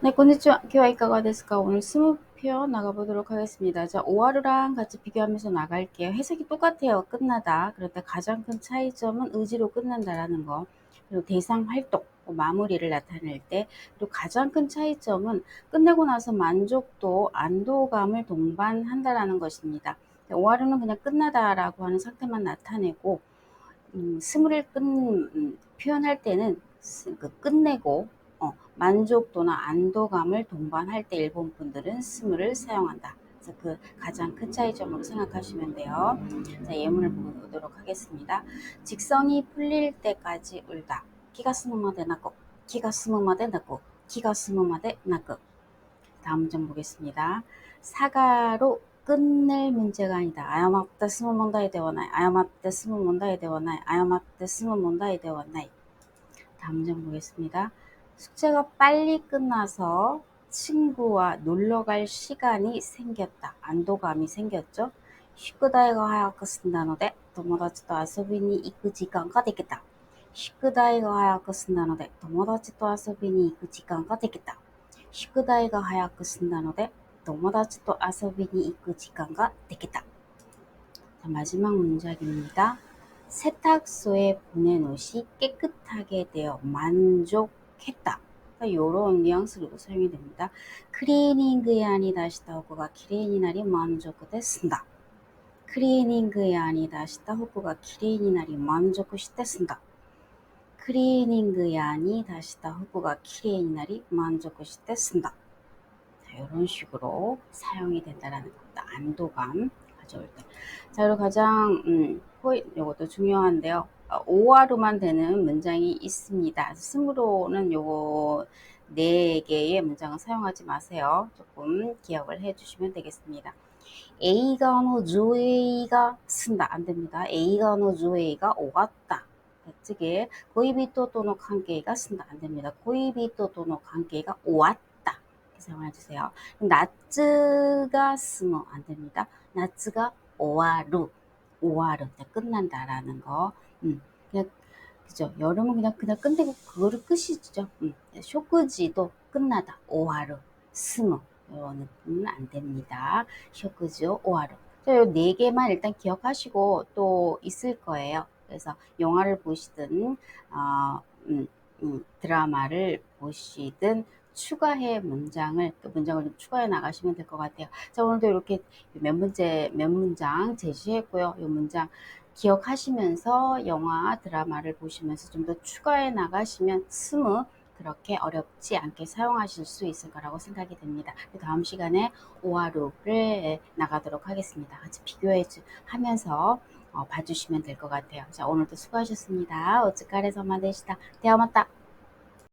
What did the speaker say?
네, 고니치와 이카가 데스까? 오늘 스무 표 나가보도록 하겠습니다. 자, 오하루랑 같이 비교하면서 나갈게요. 해석이 똑같아요. 끝나다. 그런데 가장 큰 차이점은 의지로 끝난다라는 거. 그리고 대상 활동. 뭐 마무리를 나타낼 때또 가장 큰 차이점은 끝내고 나서 만족도 안도감을 동반한다라는 것입니다. 오하루는 그냥 끝나다라고 하는 상태만 나타내고 음, 스물을 끝 음, 표현할 때는 그 끝내고 만족도나 안도감을 동반할 때 일본 분들은 스물을 사용한다. 그래서 그 가장 큰 차이점으로 생각하시면 돼요. 자, 예문을 보도록 하겠습니다. 직성이 풀릴 때까지 울다. 키가 스무마데 나고, 키가 스무마데 나고, 키가 스무마데 나고. 다음 점 보겠습니다. 사과로 끝낼 문제가 아니다. 아야마때 스무 문다이 되어나이. 아야마때 스무 문다이 되어나이. 아야마때 스무 문다이 되어나이. 다음 점 보겠습니다. 숙제가 빨리 끝나서 친구와 놀러 갈 시간이 생겼다. 안도감이 생겼죠. 宿題が早く済んだので友達と遊びに行く時間ができた。宿題が早く済んだので友達と遊びに行く時間ができた。宿題が早く済んだので友達と遊びに行く時間ができた。 자, 마지막 문장입니다. 세탁소에 보낸 옷이 깨끗하게 되어 만족 했다. 이런 뉘앙스로 사용이 됩니다. 클리닝그에 아니다 시다 호구가 기레인이 날이 만족을 쓴다. 클리닝그에 아니다 시다 호구가 기레인이 날이 만족을 쓴다. 클리닝그에 아니다 시다 호구가 기레인이 날이 만족을 쓴다. 자, 이런 식으로 사용이 된다라는 겁니다. 안도감 가져올 때. 자, 그리고 가장 음, 포인 이것도 중요한데요. 어, 오화로만 되는 문장이 있습니다. 스무로는 요거 네 개의 문장을 사용하지 마세요. 조금 기억을 해 주시면 되겠습니다. A가 뭐 조에이가 쓴다 안 됩니다. A가 뭐 조에이가 오갔다. 즉에 고이비토 또는 관계가 쓴다 안 됩니다. 고이비토 또는 관계가 오왔다. 사용해 주세요. 나츠가 쓰면 안 됩니다. 나츠가 오와루 오와루 끝난다라는 거. 음, 그냥 그죠. 여름은 그냥 그냥 끝내고 그거를 끝이죠. 음, 쇼크지도 끝나다 오와루 스모 이거는 안 됩니다. 쇼크지오 오와루. 네 개만 일단 기억하시고 또 있을 거예요. 그래서 영화를 보시든 어, 음, 음, 드라마를 보시든 추가해 문장을 그 문장을 좀 추가해 나가시면 될 것 같아요. 자 오늘도 이렇게 몇 문제 몇 문장 제시했고요. 이 문장 기억하시면서 영화 드라마를 보시면서 좀 더 추가해 나가시면 스무 그렇게 어렵지 않게 사용하실 수 있을 거라고 생각이 됩니다. 다음 시간에 오하루를 나가도록 하겠습니다. 같이 비교해 하면서 어, 봐주시면 될 것 같아요. 자, 오늘도 수고하셨습니다. 오츠카레 서마 되시다. 대화 맞다.